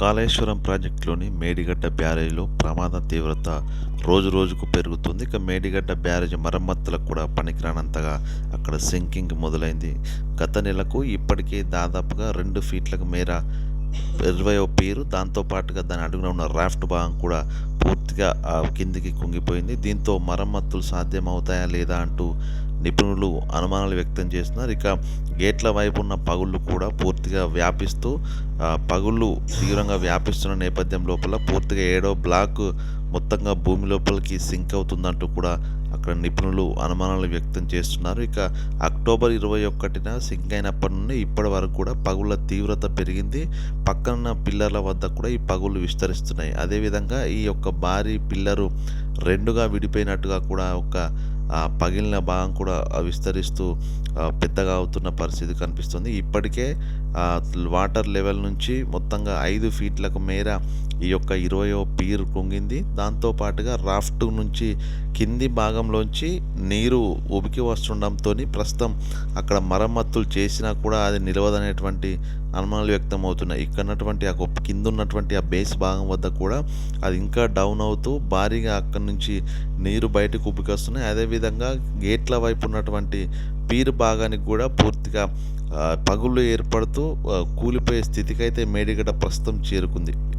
కాళేశ్వరం ప్రాజెక్టులోని మేడిగడ్డ బ్యారేజ్లో ప్రమాద తీవ్రత రోజు రోజుకు పెరుగుతుంది. ఇక మేడిగడ్డ బ్యారేజ్ మరమ్మతులకు కూడా పనికిరానంతగా అక్కడ సింకింగ్ మొదలైంది. గత నెలకు ఇప్పటికే దాదాపుగా రెండు ఫీట్లకు మేర ఇరవయో పీరు దాంతోపాటుగా దాని అడుగున ఉన్న రాఫ్ట్ భాగం కూడా పూర్తిగా కిందికి కుంగిపోయింది. దీంతో మరమ్మతులు సాధ్యమవుతాయా లేదా అంటూ నిపుణులు అనుమానాలు వ్యక్తం చేస్తున్నారు. ఇక గేట్ల వైపు ఉన్న పగుళ్ళు కూడా పూర్తిగా వ్యాపిస్తూ పగుళ్ళు తీవ్రంగా వ్యాపిస్తున్న నేపథ్యం లోపల పూర్తిగా ఏడో బ్లాక్ మొత్తంగా భూమి లోపలికి సింక్ అవుతుందంటూ కూడా అక్కడ నిపుణులు అనుమానాలు వ్యక్తం చేస్తున్నారు. ఇక అక్టోబర్ ఇరవై ఒకటిన సింక్ అయినప్పటి నుండి ఇప్పటి వరకు కూడా పగుళ్ళ తీవ్రత పెరిగింది. పక్క పక్కనున్న పిల్లర్ల వద్ద కూడా ఈ పగుళ్ళు విస్తరిస్తున్నాయి. అదేవిధంగా ఈ యొక్క భారీ పిల్లరు రెండుగా విడిపోయినట్టుగా కూడా ఒక పగిలిన భాగం కూడా విస్తరిస్తూ పెద్దగా అవుతున్న పరిస్థితి కనిపిస్తుంది. ఇప్పటికే వాటర్ లెవెల్ నుంచి మొత్తంగా ఐదు ఫీట్లకు మేర ఈ యొక్క ఇరవయో పీరు కుంగింది. దాంతోపాటుగా రాఫ్ట్ నుంచి కింది భాగంలోంచి నీరు ఉబికి వస్తుండటంతో ప్రస్తుతం అక్కడ మరమ్మతులు చేసినా కూడా అది నిలవదనేటువంటి అనుమానాలు వ్యక్తం అవుతున్నాయి ఇక్కడ ఉన్నటువంటి ఆ గొప్ప కింద ఉన్నటువంటి ఆ బేస్ భాగం వద్ద కూడా అది ఇంకా డౌన్ అవుతూ భారీగా అక్కడి నుంచి నీరు బయటకు ఉబ్బికొస్తున్నాయి అదేవిధంగా గేట్ల వైపు ఉన్నటువంటి పీర్ భాగానికి కూడా పూర్తిగా పగులు పగుళ్ళు ఏర్పడుతూ కూలిపోయే స్థితికి అయితే మేడిగడ్డ ప్రస్తుతం చేరుకుంది.